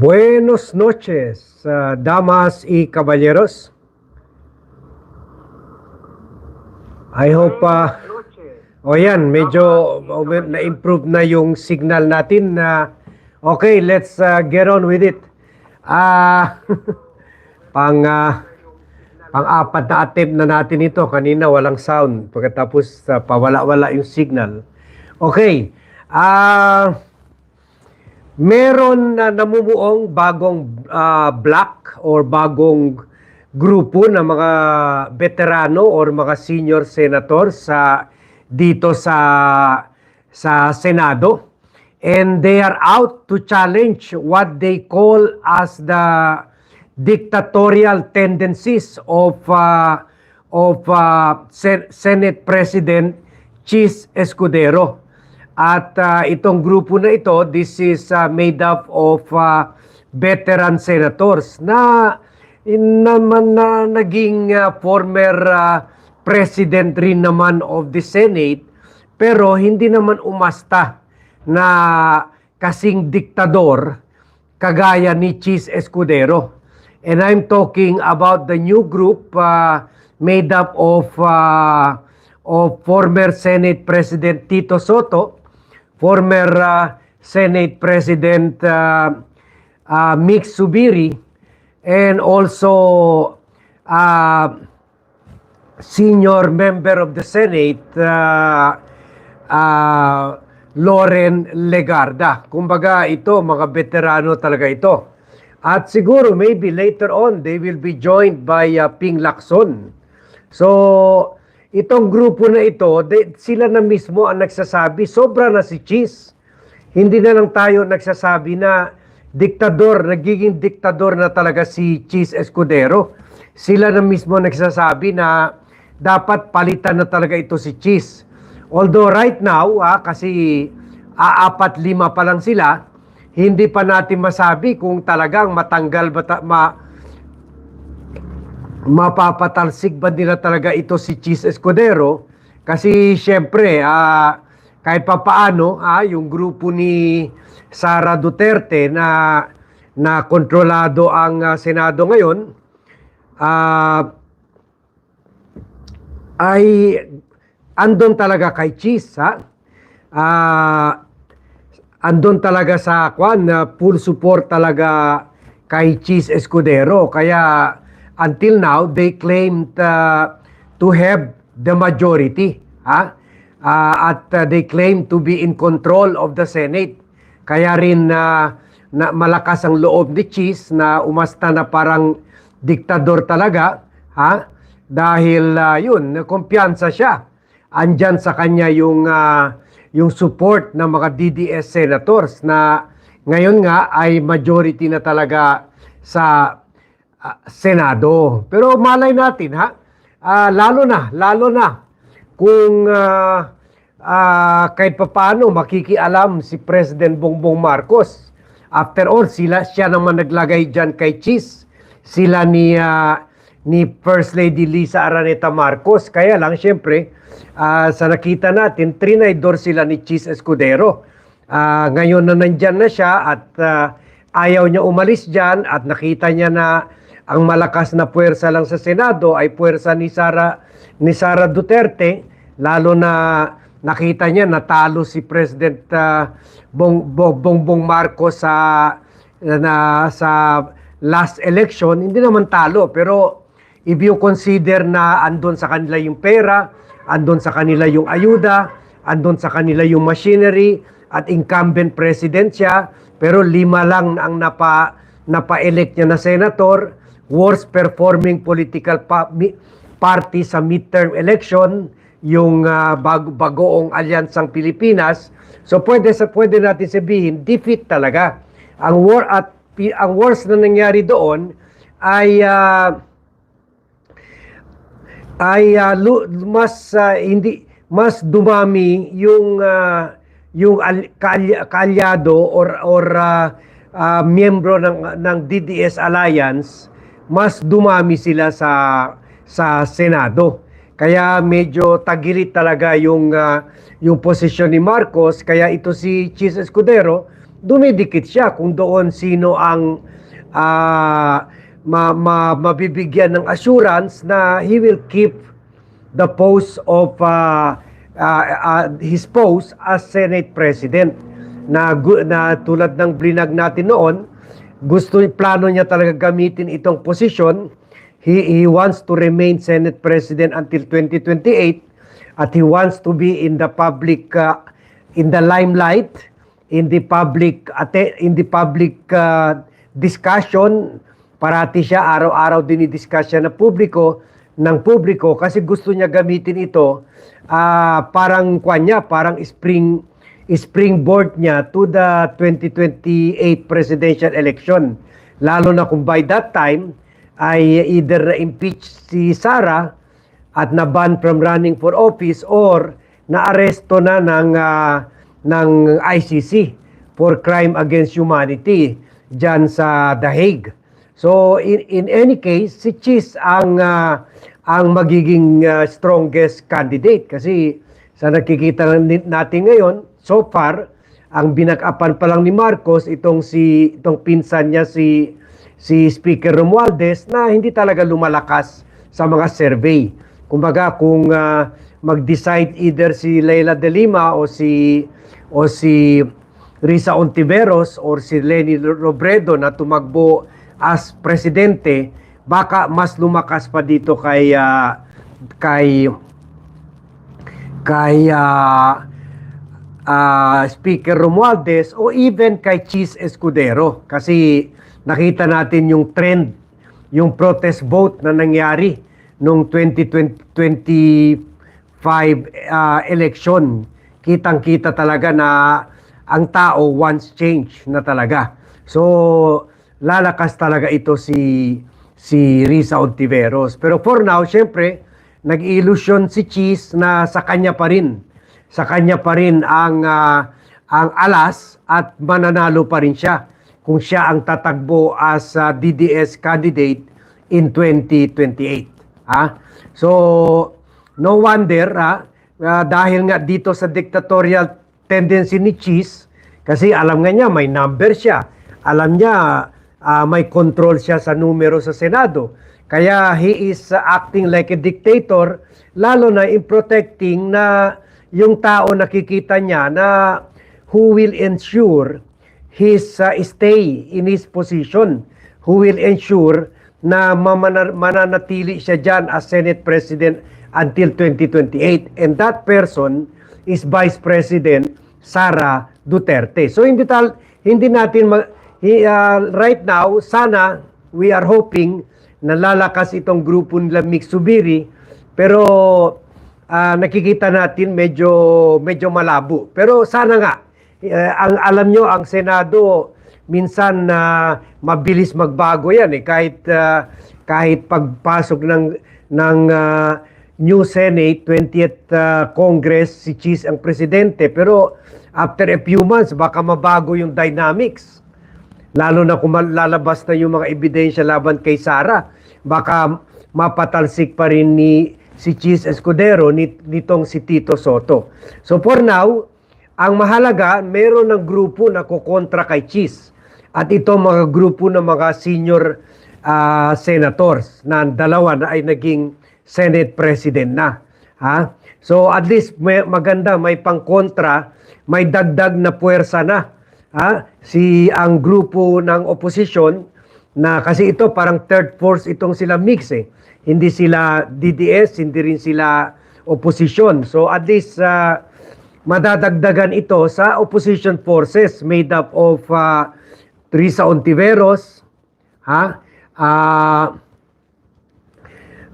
Buenos noches, uh, damas y caballeros. I hope, uh, o yan, medyo oh, na-improve na yung signal natin na okay, let's uh, get on with it. Ah, pang uh, pang-apat na attempt na natin ito. Kanina walang sound. Pagkatapos uh, pawala-wala yung signal. Okay. Ah, meron na namumuong bagong ah, black or bagong grupo ng mga veterano or mga senior senator sa dito sa sa Senado and they are out to challenge what they call as the dictatorial tendencies of uh, of uh, Sen- Senate President Chis Escudero. At uh, itong grupo na ito, this is uh, made up of uh, veteran senators na naman na naging uh, former uh, president rin naman of the Senate pero hindi naman umasta na kasing diktador kagaya ni Chis Escudero. And I'm talking about the new group uh, made up of uh, of former Senate President Tito Soto, former uh, Senate President uh, uh, Mick Subiri, and also uh, senior member of the Senate, uh, uh, Loren Legarda. Kumbaga ito, mga veterano talaga ito. At siguro maybe later on, they will be joined by uh, Ping Lacson. So, itong grupo na ito, they, sila na mismo ang nagsasabi, sobra na si Cheese. Hindi na lang tayo nagsasabi na diktador, nagiging diktador na talaga si Cheese Escudero. Sila na mismo nagsasabi na dapat palitan na talaga ito si Cheese. Although right now, ah, kasi aapat lima pa lang sila, hindi pa natin masabi kung talagang matanggal ba ta- ma, mapapatalsik ba nila talaga ito si Cheese Escudero? Kasi syempre ah, kahit pa paano ah, yung grupo ni Sara Duterte na na kontrolado ang ah, Senado ngayon ah, ay andon talaga kay Cheese ha? Ah, andon talaga sa kwan na full support talaga kay Cheese Escudero. Kaya until now they claimed uh, to have the majority ha? Ah, at uh, they claim to be in control of the Senate. Kaya rin na na malakas ang loob ni Cheese na umasta na parang diktador talaga ha? Dahil uh, yun kumpiyansa siya. Andyan sa kanya yung ah, yung support ng mga DDS senators na ngayon nga ay majority na talaga sa ah, Senado. Pero malay natin ha, ah, lalo na, lalo na kung ah, ah, kahit papaano makikialam si President Bongbong Marcos. After all, sila siya naman naglagay diyan kay Cheese. Sila ni ah, ni First Lady Lisa Araneta Marcos. Kaya lang syempre ah, sa nakita natin, trinaydor sila ni Cheese Escudero. Ah, ngayon na nandyan na siya at ah, ayaw niya umalis dyan at nakita niya na ang malakas na puwersa lang sa Senado ay puwersa ni Sara ni Sara Duterte lalo na nakita niya natalo si President ah, Bong, Bong, Bongbong Marcos sa na sa last election. Hindi naman talo pero if you consider na andon sa kanila yung pera andon sa kanila yung ayuda andon sa kanila yung machinery at incumbent president siya pero lima lang ang napa napa-elect niya na senator worst performing political pa- party sa midterm election yung ah, bag- bagoong alyansang Pilipinas. So pwede sa pwede natin sabihin defeat talaga. Ang war at ang worst na nangyari doon ay ah, ay lu- mas ah, hindi mas dumami yung ah, yung al- kaalya- kaalyado or or ah, ah, miyembro ng ng DDS Alliance mas dumami sila sa sa Senado. Kaya medyo tagilit talaga yung ah, yung posisyon ni Marcos kaya ito si Chis Escudero dumidikit siya kung doon sino ang ah, ma, ma, mabibigyan ng assurance na he will keep the post of uh, uh, uh, his post as Senate President na, na tulad ng blinag natin noon gusto plano niya talaga gamitin itong posisyon. He, he wants to remain Senate President until 2028 at he wants to be in the public uh, in the limelight in the public in the public uh, discussion. Parati siya araw-araw dinidiscuss siya ng publiko ng publiko kasi gusto niya gamitin ito ah, parang kanya parang spring springboard niya to the 2028 presidential election lalo na kung by that time ay either impeach si Sara at na-ban from running for office or naaresto na ng ah, ng ICC for crime against humanity diyan sa The Hague. So in in any case si Cheese ang ah, ang magiging ah, strongest candidate kasi sa nakikita natin ngayon so far ang binakapan pa lang ni Marcos itong si itong pinsan niya si si Speaker Romualdez na hindi talaga lumalakas sa mga survey. Kumbaga kung ah, mag-decide either si Leila de Lima o si o si Risa Ontiveros or si Lenny Robredo na tumakbo as presidente, baka mas lumakas pa dito kay ah, kay kay ah, ah, Speaker Romualdez o even kay Cheese Escudero kasi nakita natin yung trend, yung protest vote na nangyari nung 2025 ah, election. Kitang-kita talaga na ang tao wants change na talaga. So, lalakas talaga ito si si Risa Ontiveros. Pero for now, syempre, nag-illusion si Cheese na sa kanya pa rin. Sa kanya pa rin ang ah, ang alas at mananalo pa rin siya kung siya ang tatagbo as ah, DDS candidate in 2028. Ha? So, no wonder ha, ah, dahil nga dito sa dictatorial tendency ni Cheese, kasi alam nga niya may number siya. Alam niya ah, may control siya sa numero sa Senado. Kaya he is acting like a dictator lalo na in protecting na yung tao nakikita niya na who will ensure his uh, stay in his position, who will ensure na mananatili siya dyan as Senate President until 2028. And that person is Vice President Sara Duterte. So hindi tal hindi natin uh, right now sana we are hoping na lalakas itong grupo nila Mixubiri pero ah, nakikita natin medyo medyo malabo. Pero sana nga eh, ang alam nyo ang Senado minsan na mabilis magbago yan eh. Kahit ah, kahit pagpasok ng ng ah, new Senate 20th ah, Congress si Cheese ang presidente. Pero after a few months baka mabago yung dynamics. Lalo na kung lalabas na yung mga ebidensya laban kay Sara, baka mapatalsik pa rin ni si Cheese Escudero nit, nitong si Tito Soto. So for now, ang mahalaga, meron ng grupo na kukontra kay Cheese. At ito mga grupo ng mga senior ah, senators na dalawa na ay naging Senate President na. Ha? So at least may, maganda, may pangkontra, may dagdag na puwersa na ha, si ang grupo ng opposition na kasi ito parang third force itong sila mix eh. Hindi sila DDS, hindi rin sila opposition. So at least uh, madadagdagan ito sa opposition forces made up of uh, Teresa Ontiveros, ha? Ah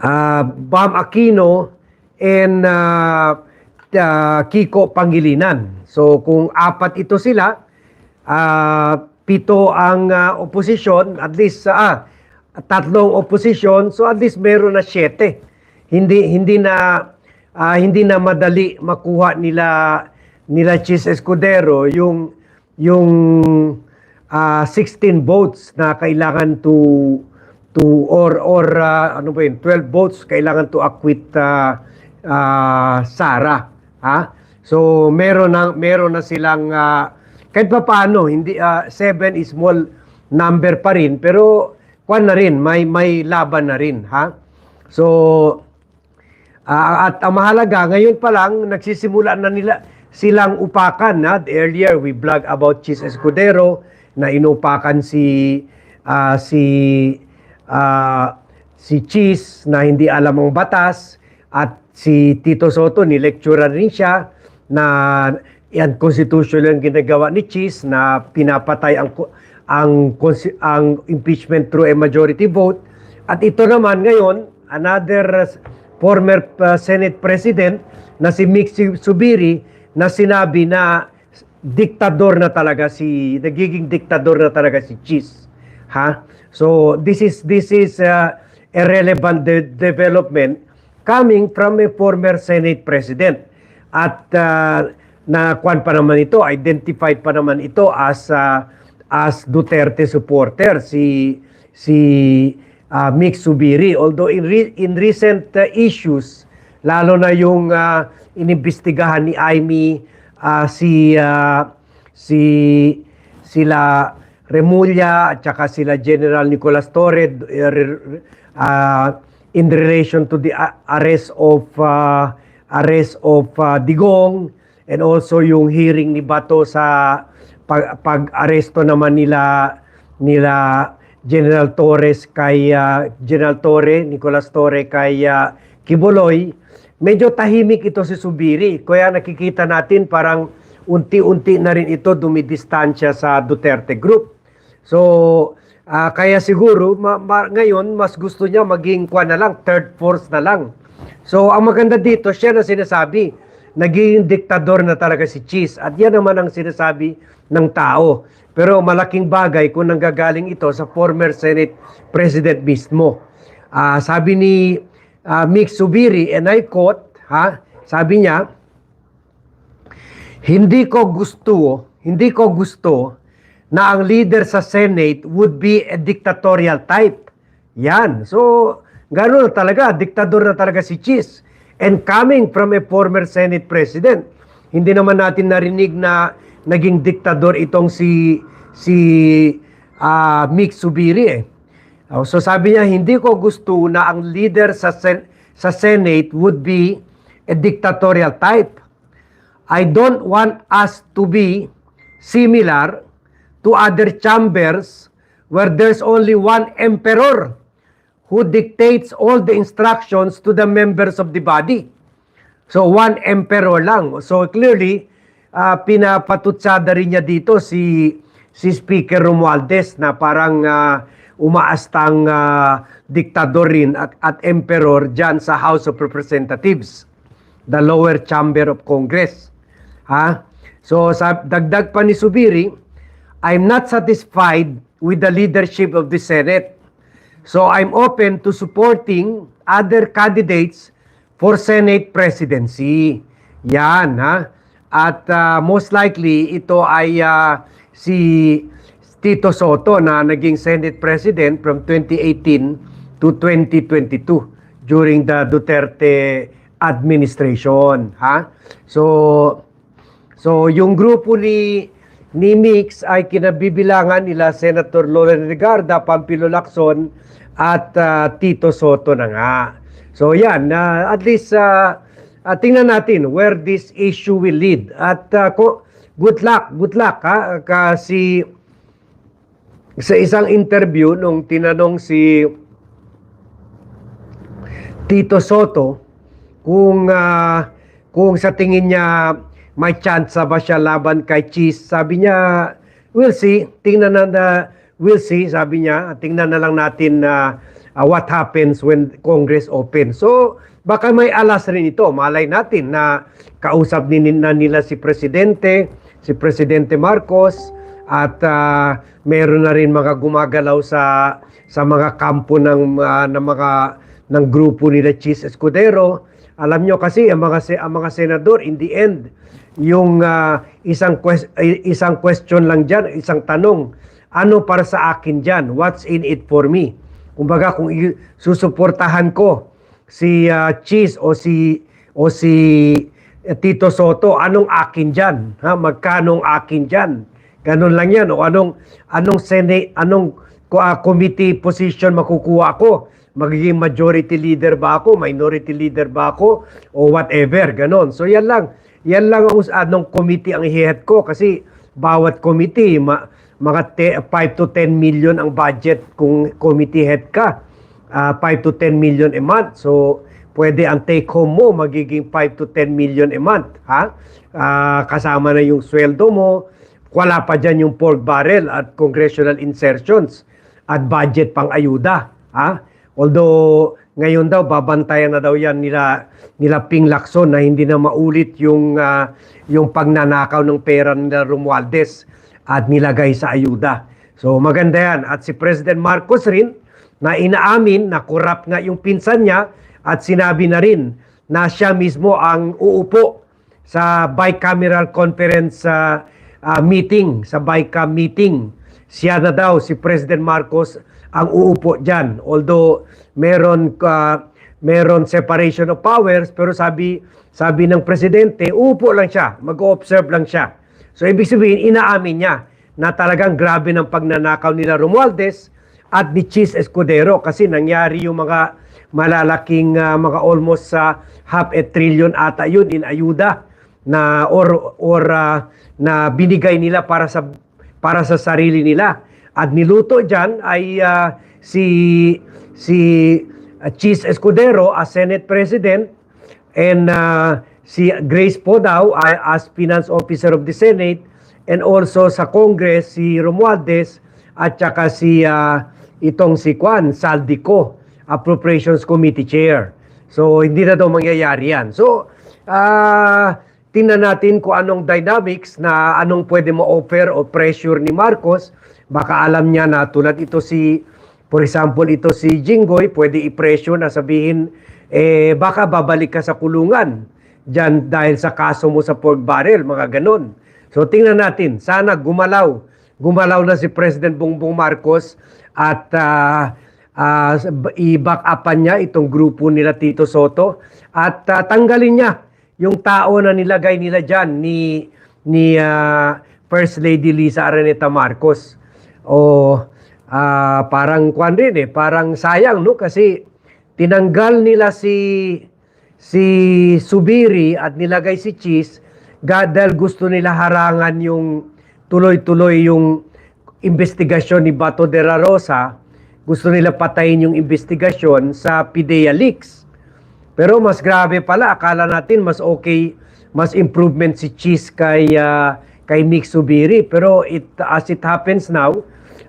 uh, Bam Aquino and uh, uh, Kiko Pangilinan. So kung apat ito sila, ah, pito ang ah, opposition, at least ah, tatlong opposition, so at least meron na siyete. Hindi hindi na ah, hindi na madali makuha nila nila Chis Escudero yung yung ah, 16 votes na kailangan to to or or ah, ano ba yun 12 votes kailangan to acquit ah, ah, Sara ha so meron na meron na silang ah, kahit pa paano, hindi, ah, seven is small number pa rin, pero kwan na rin, may, may laban na rin, ha? So, Ah, at ang mahalaga, ngayon pa lang, nagsisimula na nila silang upakan. Na? Earlier, we blog about Chis Escudero na inupakan si ah, si ah, si Chis na hindi alam ang batas at si Tito Soto ni lecturer rin siya na yan constitutional yung ginagawa ni Chis na pinapatay ang ang ang impeachment through a majority vote at ito naman ngayon another former uh, Senate President na si Mick Subiri na sinabi na diktador na talaga si nagiging diktador na talaga si Cheese. Ha? So this is this is uh, a relevant de- development coming from a former Senate President. At uh, na kwan pa naman ito, identified pa naman ito as uh, as Duterte supporter si si uh, Mick Subiri. Although in, re- in recent uh, issues, lalo na yung uh, inimbestigahan ni Aimee, uh, si, uh, si sila Remulla at saka sila General Nicolas Torre uh, in relation to the arrest of uh, arrest of uh, Digong and also yung hearing ni Bato sa pag, pag-aresto naman nila nila General Torres kay uh, General Torre, Nicolas Torre kay uh, Kibuloy, medyo tahimik ito si Subiri. Kaya nakikita natin parang unti-unti na rin ito dumidistansya sa Duterte Group. So, ah, kaya siguro ma- ma- ngayon mas gusto niya maging kwa na lang, third force na lang. So, ang maganda dito, siya na sinasabi, naging diktador na talaga si Cheese. At yan naman ang sinasabi ng tao. Pero malaking bagay kung nanggagaling ito sa former Senate President mismo. Ah, sabi ni ah, Mick Subiri, and I quote, ha, sabi niya, hindi ko gusto, hindi ko gusto na ang leader sa Senate would be a dictatorial type. Yan. So, gano'n na talaga, diktador na talaga si Cheese. And coming from a former Senate President, hindi naman natin narinig na naging diktador itong si si ah, Mick Subiri eh. Oh, so sabi niya, hindi ko gusto na ang leader sa, Sen- sa Senate would be a dictatorial type. I don't want us to be similar to other chambers where there's only one emperor who dictates all the instructions to the members of the body. So one emperor lang. So clearly, uh, pinapatutsada rin niya dito si si Speaker Romualdez na parang ah, umaastang ah, diktador rin at, at emperor dyan sa House of Representatives, the lower chamber of Congress. Ha? So sa dagdag pa ni Subiri, I'm not satisfied with the leadership of the Senate. So I'm open to supporting other candidates for Senate presidency. Yan ha. At ah, most likely ito ay ah, si Tito Soto na naging Senate President from 2018 to 2022 during the Duterte administration, ha? So So yung grupo ni ni Mix ay kinabibilangan nila Senator Loren Regarda, Pampilo Lacson at ah, Tito Soto na nga. So yan, na at least ah, ah, tingnan natin where this issue will lead. At ko, good luck, good luck ha kasi sa isang interview nung tinanong si Tito Soto kung ah, kung sa tingin niya may chance ba siya laban kay Cheese. Sabi niya, we'll see. Tingnan na, na we'll see, sabi niya. Tingnan na lang natin na uh, what happens when Congress opens. So, baka may alas rin ito. Malay natin na kausap din na nila si Presidente, si Presidente Marcos, at uh, meron na rin mga gumagalaw sa sa mga kampo ng uh, ng mga ng grupo nila Cheese Escudero. Alam nyo kasi ang mga ang mga senador in the end yung ah, isang ques- eh, isang question lang diyan, isang tanong, ano para sa akin diyan? What's in it for me? Kumbaga kung susuportahan ko si ah, Cheese o si o si eh, Tito Soto, anong akin diyan? Ha, magkano ang akin diyan? Ganun lang yan. O anong, anong Senate, anong uh, committee position makukuha ko? Magiging majority leader ba ako? Minority leader ba ako? O whatever, ganon. So yan lang. Yan lang ang anong committee ang i-head ko kasi bawat committee, ma, mga te- 5 to 10 million ang budget kung committee head ka. Ah, 5 to 10 million a month. So, pwede ang take home mo magiging 5 to 10 million a month. Ha? Ah, kasama na yung sweldo mo. Wala pa dyan yung pork barrel at congressional insertions at budget pang ayuda. Ha? Although, ngayon daw, babantayan na daw yan nila, nila Ping Lacson na hindi na maulit yung, ah, yung pagnanakaw ng pera nila Romualdez at nilagay sa ayuda. So maganda yan. At si President Marcos rin, na inaamin na corrupt nga yung pinsan niya at sinabi na rin na siya mismo ang uupo sa bicameral conference ah, ah, meeting, sa BICAM meeting. Siya na daw, si President Marcos, ang uupo dyan. Although meron, ah, meron separation of powers, pero sabi, sabi ng presidente, uupo lang siya, mag-observe lang siya. So ibig sabihin, inaamin niya na talagang grabe ng pagnanakaw nila Romualdez at ni Chis Escudero kasi nangyari yung mga malalaking ah, mga almost sa half a trillion ata yun in ayuda na or or ah, na binigay nila para sa para sa sarili nila at niluto diyan ay ah, si si ah, Chis Escudero as Senate President and ah, si Grace po daw ay- as Finance Officer of the Senate and also sa Congress si Romualdez at saka si ah, itong si Juan Saldico Appropriations Committee Chair. So hindi na daw mangyayari yan. So ah tingnan natin kung anong dynamics na anong pwede mo offer o pressure ni Marcos. Baka alam niya na tulad ito si For example, ito si Jinggoy, pwede i-pressure na sabihin, eh, baka babalik ka sa kulungan dyan dahil sa kaso mo sa pork barrel, mga ganon. So tingnan natin, sana gumalaw. Gumalaw na si President Bongbong Marcos at ah, ah, i-back upan niya itong grupo nila Tito Soto at ah, tanggalin niya yung tao na nilagay nila dyan ni, ni ah, First Lady Lisa Araneta Marcos. O ah, parang kwan rin eh, parang sayang no kasi tinanggal nila si si Subiri at nilagay si Cheese dahil gusto nila harangan yung tuloy-tuloy yung investigasyon ni Bato de la Rosa. Gusto nila patayin yung investigasyon sa PIDEA leaks. Pero mas grabe pala, akala natin mas okay, mas improvement si Cheese kay ah, kay Nick Subiri. Pero it as it happens now,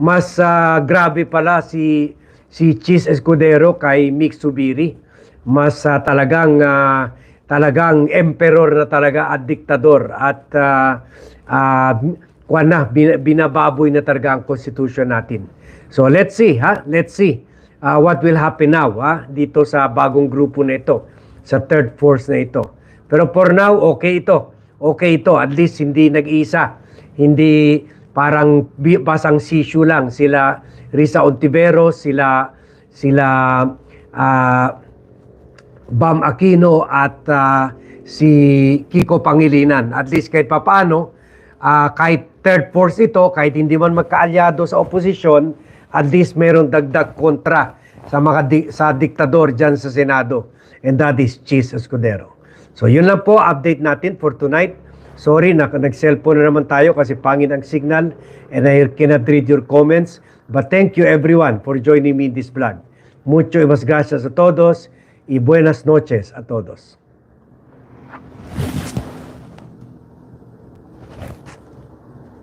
mas ah, grabe pala si si Cheese Escudero kay Mick Subiri. Mas ah, talagang ah, talagang emperor na talaga at diktador at ah, kuwan na bin- binababoy na talaga ang constitution natin. So let's see ha, let's see uh, what will happen now ha, dito sa bagong grupo na ito, sa third force na ito. Pero for now, okay ito. Okay ito, at least hindi nag-isa. Hindi parang basang sisyo lang sila Risa Ontiveros, sila sila ah, Bam Aquino at ah, si Kiko Pangilinan. At least kahit papaano, ah, kahit third force ito, kahit hindi man magkaalyado sa oposisyon, at least meron dagdag kontra sa mga di- sa diktador diyan sa Senado. And that is Cheese Escudero. So yun lang po, update natin for tonight. Sorry, na, nag-cellphone na naman tayo kasi pangin ang signal and I cannot read your comments. But thank you everyone for joining me in this vlog. Mucho y mas gracias a todos y buenas noches a todos.